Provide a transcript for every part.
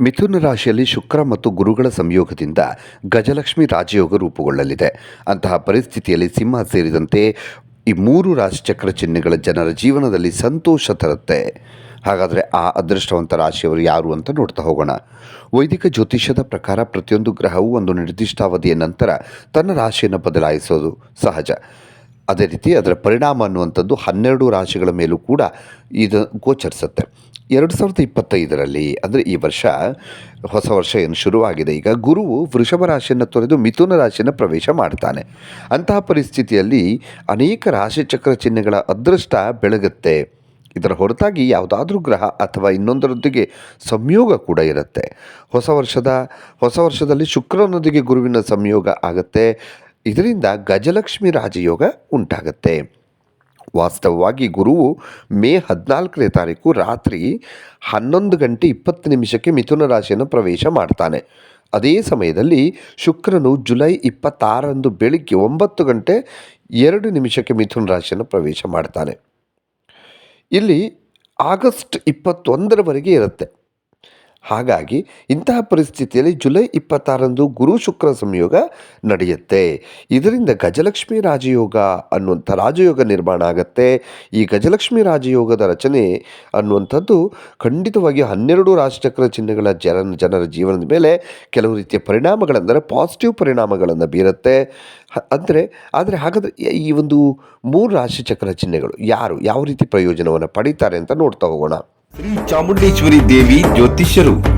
ಮಿಥುನ ರಾಶಿಯಲ್ಲಿ ಶುಕ್ರ ಮತ್ತು ಗುರುಗಳ ಸಂಯೋಗದಿಂದ ಗಜಲಕ್ಷ್ಮಿ ರಾಜಯೋಗ ರೂಪುಗೊಳ್ಳಲಿದೆ. ಅಂತಹ ಪರಿಸ್ಥಿತಿಯಲ್ಲಿ ಸಿಂಹ ಸೇರಿದಂತೆ ಈ ಮೂರು ರಾಶಿಚಕ್ರ ಚಿಹ್ನೆಗಳ ಜನರ ಜೀವನದಲ್ಲಿ ಸಂತೋಷ ತರುತ್ತೆ. ಹಾಗಾದರೆ ಆ ಅದೃಷ್ಟವಂತ ರಾಶಿಯವರು ಯಾರು ಅಂತ ನೋಡ್ತಾ ಹೋಗೋಣ. ವೈದಿಕ ಜ್ಯೋತಿಷ್ಯದ ಪ್ರಕಾರ ಪ್ರತಿಯೊಂದು ಗ್ರಹವು ಒಂದು ನಿರ್ದಿಷ್ಟ ಅವಧಿಯ ನಂತರ ತನ್ನ ರಾಶಿಯನ್ನು ಬದಲಾಯಿಸೋದು ಸಹಜ. ಅದೇ ರೀತಿ ಅದರ ಪರಿಣಾಮ ಅನ್ನುವಂಥದ್ದು ಹನ್ನೆರಡು ರಾಶಿಗಳ ಮೇಲೂ ಕೂಡ ಇದು ಗೋಚರಿಸುತ್ತೆ. ಎರಡು ಸಾವಿರದ ಇಪ್ಪತ್ತೈದರಲ್ಲಿ, ಅಂದರೆ ಈ ವರ್ಷ ಹೊಸ ವರ್ಷ ಏನು ಶುರುವಾಗಿದೆ, ಈಗ ಗುರುವು ವೃಷಭ ರಾಶಿಯನ್ನು ತೊರೆದು ಮಿಥುನ ರಾಶಿಯನ್ನು ಪ್ರವೇಶ ಮಾಡ್ತಾನೆ. ಅಂತಹ ಪರಿಸ್ಥಿತಿಯಲ್ಲಿ ಅನೇಕ ರಾಶಿಚಕ್ರ ಚಿಹ್ನೆಗಳ ಅದೃಷ್ಟ ಬೆಳಗುತ್ತೆ. ಇದರ ಹೊರತಾಗಿ ಯಾವುದಾದ್ರೂ ಗ್ರಹ ಅಥವಾ ಇನ್ನೊಂದರೊಂದಿಗೆ ಸಂಯೋಗ ಕೂಡ ಇರುತ್ತೆ. ಹೊಸ ವರ್ಷದ, ಹೊಸ ವರ್ಷದಲ್ಲಿ ಶುಕ್ರನೊಂದಿಗೆ ಗುರುವಿನ ಸಂಯೋಗ ಆಗುತ್ತೆ. ಇದರಿಂದ ಗಜಲಕ್ಷ್ಮಿ ರಾಜಯೋಗ ಉಂಟಾಗುತ್ತೆ. ವಾಸ್ತವವಾಗಿ ಗುರುವು ಮೇ ಹದಿನಾಲ್ಕನೇ ತಾರೀಕು ರಾತ್ರಿ ಹನ್ನೊಂದು ಗಂಟೆ ಇಪ್ಪತ್ತು ನಿಮಿಷಕ್ಕೆ ಮಿಥುನ ರಾಶಿಯನ್ನು ಪ್ರವೇಶ ಮಾಡ್ತಾನೆ. ಅದೇ ಸಮಯದಲ್ಲಿ ಶುಕ್ರನು ಜುಲೈ ಇಪ್ಪತ್ತಾರರಂದು ಬೆಳಿಗ್ಗೆ ಒಂಬತ್ತು ಗಂಟೆ ಎರಡು ನಿಮಿಷಕ್ಕೆ ಮಿಥುನ ರಾಶಿಯನ್ನು ಪ್ರವೇಶ ಮಾಡ್ತಾನೆ. ಇಲ್ಲಿ ಆಗಸ್ಟ್ ಇಪ್ಪತ್ತೊಂದರವರೆಗೆ ಇರುತ್ತೆ. ಹಾಗಾಗಿ ಇಂತಹ ಪರಿಸ್ಥಿತಿಯಲ್ಲಿ ಜುಲೈ ಇಪ್ಪತ್ತಾರಂದು ಗುರು ಶುಕ್ರ ಸಂಯೋಗ ನಡೆಯುತ್ತೆ. ಇದರಿಂದ ಗಜಲಕ್ಷ್ಮಿ ರಾಜಯೋಗ ಅನ್ನುವಂಥ ರಾಜಯೋಗ ನಿರ್ಮಾಣ ಆಗುತ್ತೆ. ಈ ಗಜಲಕ್ಷ್ಮಿ ರಾಜಯೋಗದ ರಚನೆ ಅನ್ನುವಂಥದ್ದು ಖಂಡಿತವಾಗಿ ಹನ್ನೆರಡು ರಾಜಚಕ್ರ ಚಿಹ್ನೆಗಳ ಜನ, ಜನರ ಜೀವನದ ಮೇಲೆ ಕೆಲವು ರೀತಿಯ ಪರಿಣಾಮಗಳೆಂದರೆ ಪಾಸಿಟಿವ್ ಪರಿಣಾಮಗಳನ್ನು ಬೀರುತ್ತೆ. ಅಂದರೆ, ಆದರೆ ಹಾಗಾದರೆ ಈ ಒಂದು ಮೂರು ರಾಶಿಚಕ್ರ ಚಿಹ್ನೆಗಳು ಯಾರು, ಯಾವ ರೀತಿ ಪ್ರಯೋಜನವನ್ನು ಪಡೀತಾರೆ ಅಂತ ನೋಡ್ತಾ ಹೋಗೋಣ. ಶ್ರೀ ಚಾಮುಂಡೇಶ್ವರಿ ದೇವಿ ಜ್ಯೋತಿಷ್ಯರು ಬದುಕಿಗೆ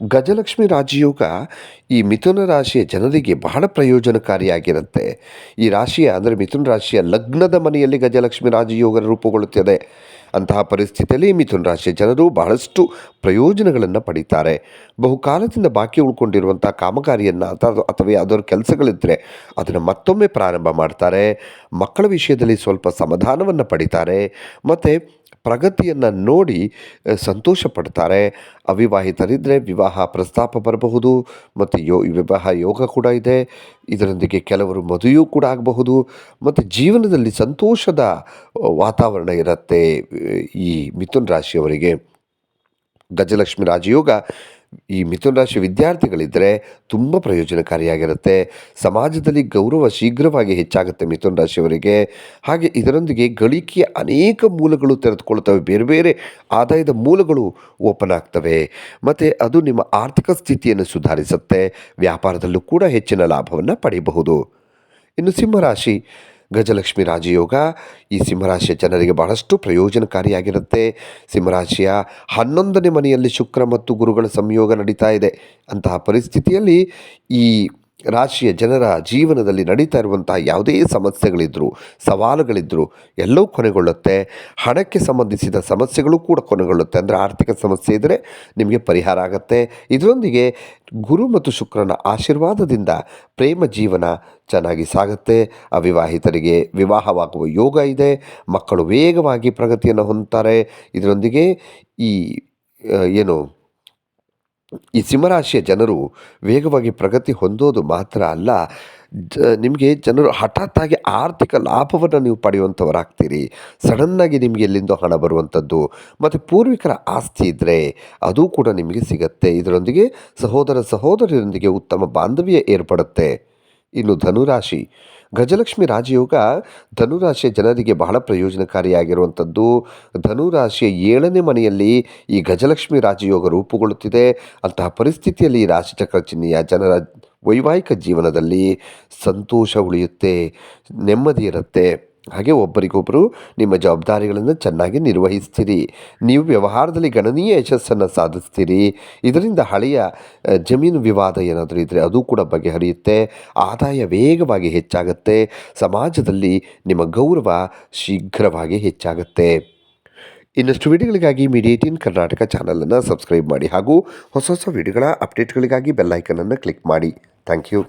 ಗಜಲಕ್ಷ್ಮಿ ರಾಜಯೋಗ ಈ ಮಿಥುನ ರಾಶಿಯ ಜನರಿಗೆ ಬಹಳ ಪ್ರಯೋಜನಕಾರಿಯಾಗಿರುತ್ತೆ. ಈ ರಾಶಿಯ ಅಂದರೆ ಮಿಥುನ ರಾಶಿಯ ಲಗ್ನದ ಮನೆಯಲ್ಲಿ ಗಜಲಕ್ಷ್ಮಿ ರಾಜಯೋಗ ರೂಪುಗೊಳ್ಳುತ್ತದೆ. ಅಂತಹ ಪರಿಸ್ಥಿತಿಯಲ್ಲಿ ಮಿಥುನ ರಾಶಿಯ ಜನರು ಬಹಳಷ್ಟು ಪ್ರಯೋಜನಗಳನ್ನು ಪಡೀತಾರೆ. ಬಹುಕಾಲದಿಂದ ಬಾಕಿ ಉಳ್ಕೊಂಡಿರುವಂಥ ಕಾಮಗಾರಿಯನ್ನು ಅಥವಾ ಅಥವಾ ಯಾವುದಾದ್ರು ಕೆಲಸಗಳಿದ್ದರೆ ಅದನ್ನು ಮತ್ತೊಮ್ಮೆ ಪ್ರಾರಂಭ ಮಾಡ್ತಾರೆ. ಮಕ್ಕಳ ವಿಷಯದಲ್ಲಿ ಸ್ವಲ್ಪ ಸಮಾಧಾನವನ್ನು ಪಡಿತಾರೆ. ಮತ್ತು ಪ್ರಗತಿಯನ್ನು ನೋಡಿ ಸಂತೋಷ ಪಡ್ತಾರೆ ಅವಿವಾಹಿತರಿದ್ದರೆ ವಿವಾಹ ಪ್ರಸ್ತಾಪ ಬರಬಹುದು, ಮತ್ತು ಯೋ, ವಿವಾಹ ಯೋಗ ಕೂಡ ಇದೆ. ಇದರೊಂದಿಗೆ ಕೆಲವರು ಮದುವೆಯೂ ಕೂಡ ಆಗಬಹುದು. ಮತ್ತು ಜೀವನದಲ್ಲಿ ಸಂತೋಷದ ವಾತಾವರಣ ಇರುತ್ತೆ. ಈ ಮಿಥುನ್ ರಾಶಿಯವರಿಗೆ ಗಜಲಕ್ಷ್ಮಿ ರಾಜಯೋಗ ಈ ಮಿಥುನ ರಾಶಿ ವಿದ್ಯಾರ್ಥಿಗಳಿದ್ದರೆ ತುಂಬ ಪ್ರಯೋಜನಕಾರಿಯಾಗಿರುತ್ತೆ. ಸಮಾಜದಲ್ಲಿ ಗೌರವ ಶೀಘ್ರವಾಗಿ ಹೆಚ್ಚಾಗುತ್ತೆ ಮಿಥುನ ರಾಶಿಯವರಿಗೆ. ಹಾಗೆ ಇದರೊಂದಿಗೆ ಗಳಿಕೆಯ ಅನೇಕ ಮೂಲಗಳು ತೆರೆದುಕೊಳ್ತವೆ ಬೇರೆ ಬೇರೆ ಆದಾಯದ ಮೂಲಗಳು ಓಪನ್ ಆಗ್ತವೆ. ಮತ್ತು ಅದು ನಿಮ್ಮ ಆರ್ಥಿಕ ಸ್ಥಿತಿಯನ್ನು ಸುಧಾರಿಸುತ್ತೆ. ವ್ಯಾಪಾರದಲ್ಲೂ ಕೂಡ ಹೆಚ್ಚಿನ ಲಾಭವನ್ನು ಪಡೆಯಬಹುದು. ಇನ್ನು ಸಿಂಹರಾಶಿ ಗಜಲಕ್ಷ್ಮಿ ರಾಜಯೋಗ ಈ ಸಿಂಹರಾಶಿಯ ಜನರಿಗೆ ಬಹಳಷ್ಟು ಪ್ರಯೋಜನಕಾರಿಯಾಗಿರುತ್ತೆ. ಸಿಂಹರಾಶಿಯ ಹನ್ನೊಂದನೇ ಮನೆಯಲ್ಲಿ ಶುಕ್ರ ಮತ್ತು ಗುರುಗಳ ಸಂಯೋಗ ನಡೀತಾ ಇದೆ. ಅಂತಹ ಪರಿಸ್ಥಿತಿಯಲ್ಲಿ ಈ ರಾಶಿಯ ಜನರ ಜೀವನದಲ್ಲಿ ನಡೀತಾ ಇರುವಂತಹ ಯಾವುದೇ ಸಮಸ್ಯೆಗಳಿದ್ದರೂ ಸವಾಲುಗಳಿದ್ದರೂ ಎಲ್ಲವೂ ಕೊನೆಗೊಳ್ಳುತ್ತೆ. ಹಣಕ್ಕೆ ಸಂಬಂಧಿಸಿದ ಸಮಸ್ಯೆಗಳು ಕೂಡ ಕೊನೆಗೊಳ್ಳುತ್ತೆ. ಅಂದರೆ ಆರ್ಥಿಕ ಸಮಸ್ಯೆ ಇದ್ದರೆ ನಿಮಗೆ ಪರಿಹಾರ ಆಗುತ್ತೆ. ಇದರೊಂದಿಗೆ ಗುರು ಮತ್ತು ಶುಕ್ರನ ಆಶೀರ್ವಾದದಿಂದ ಪ್ರೇಮ ಜೀವನ ಚೆನ್ನಾಗಿ ಸಾಗುತ್ತೆ. ಅವಿವಾಹಿತರಿಗೆ ವಿವಾಹವಾಗುವ ಯೋಗ ಇದೆ. ಮಕ್ಕಳು ವೇಗವಾಗಿ ಪ್ರಗತಿಯನ್ನು ಹೊಂದ್ತಾರೆ. ಇದರೊಂದಿಗೆ ಈ ಏನು ಈ ಸಿಂಹರಾಶಿಯ ಜನರು ವೇಗವಾಗಿ ಪ್ರಗತಿ ಹೊಂದೋದು ಮಾತ್ರ ಅಲ್ಲ ನಿಮಗೆ ಜನರು ಹಠಾತ್ತಾಗಿ ಆರ್ಥಿಕ ಲಾಭವನ್ನು ನೀವು ಪಡೆಯುವಂಥವರಾಗ್ತೀರಿ. ಸಡನ್ನಾಗಿ ನಿಮಗೆ ಎಲ್ಲಿಂದ ಹಣ ಬರುವಂಥದ್ದು, ಮತ್ತು ಪೂರ್ವಿಕರ ಆಸ್ತಿ ಇದ್ದರೆ ಅದು ಕೂಡ ನಿಮಗೆ ಸಿಗತ್ತೆ. ಇದರೊಂದಿಗೆ ಸಹೋದರ ಸಹೋದರಿಯರೊಂದಿಗೆ ಉತ್ತಮ ಬಾಂಧವ್ಯ ಏರ್ಪಡುತ್ತೆ. ಇನ್ನು ಧನುರಾಶಿ. ಗಜಲಕ್ಷ್ಮಿ ರಾಜಯೋಗ ಧನುರಾಶಿಯ ಜನರಿಗೆ ಬಹಳ ಪ್ರಯೋಜನಕಾರಿಯಾಗಿರುವಂಥದ್ದು. ಧನುರಾಶಿಯ ಏಳನೇ ಮನೆಯಲ್ಲಿ ಈ ಗಜಲಕ್ಷ್ಮಿ ರಾಜಯೋಗ ರೂಪುಗೊಳ್ಳುತ್ತಿದೆ. ಅಂತಹ ಪರಿಸ್ಥಿತಿಯಲ್ಲಿ ಈ ರಾಶಿಚಕ್ರ ಚಿಹ್ನೆಯ ಜನರ ವೈವಾಹಿಕ ಜೀವನದಲ್ಲಿ ಸಂತೋಷ ಉಳಿಯುತ್ತೆ, ನೆಮ್ಮದಿ ಇರುತ್ತೆ. ಹಾಗೆ ಒಬ್ಬರಿಗೊಬ್ಬರು ನಿಮ್ಮ ಜವಾಬ್ದಾರಿಗಳನ್ನು ಚೆನ್ನಾಗಿ ನಿರ್ವಹಿಸ್ತೀರಿ. ನೀವು ವ್ಯವಹಾರದಲ್ಲಿ ಗಣನೀಯ ಯಶಸ್ಸನ್ನು ಸಾಧಿಸ್ತೀರಿ. ಇದರಿಂದ ಹಳೆಯ ಜಮೀನು ವಿವಾದ ಏನಾದರೂ ಇದ್ದರೆ ಅದು ಕೂಡ ಬಗೆಹರಿಯುತ್ತೆ. ಆದಾಯ ವೇಗವಾಗಿ ಹೆಚ್ಚಾಗುತ್ತೆ. ಸಮಾಜದಲ್ಲಿ ನಿಮ್ಮ ಗೌರವ ಶೀಘ್ರವಾಗಿ ಹೆಚ್ಚಾಗುತ್ತೆ. ಇನ್ನಷ್ಟು ವಿಡಿಯೋಗಳಿಗಾಗಿ ಮೀಡಿಯೇಟಿನ್ ಕರ್ನಾಟಕ ಚಾನಲನ್ನು ಸಬ್ಸ್ಕ್ರೈಬ್ ಮಾಡಿ ಹಾಗೂ ಹೊಸ ಹೊಸ ವಿಡಿಯೋಗಳ ಅಪ್ಡೇಟ್ಗಳಿಗಾಗಿ ಬೆಲ್ಲೈಕನನ್ನು ಕ್ಲಿಕ್ ಮಾಡಿ. Thank you.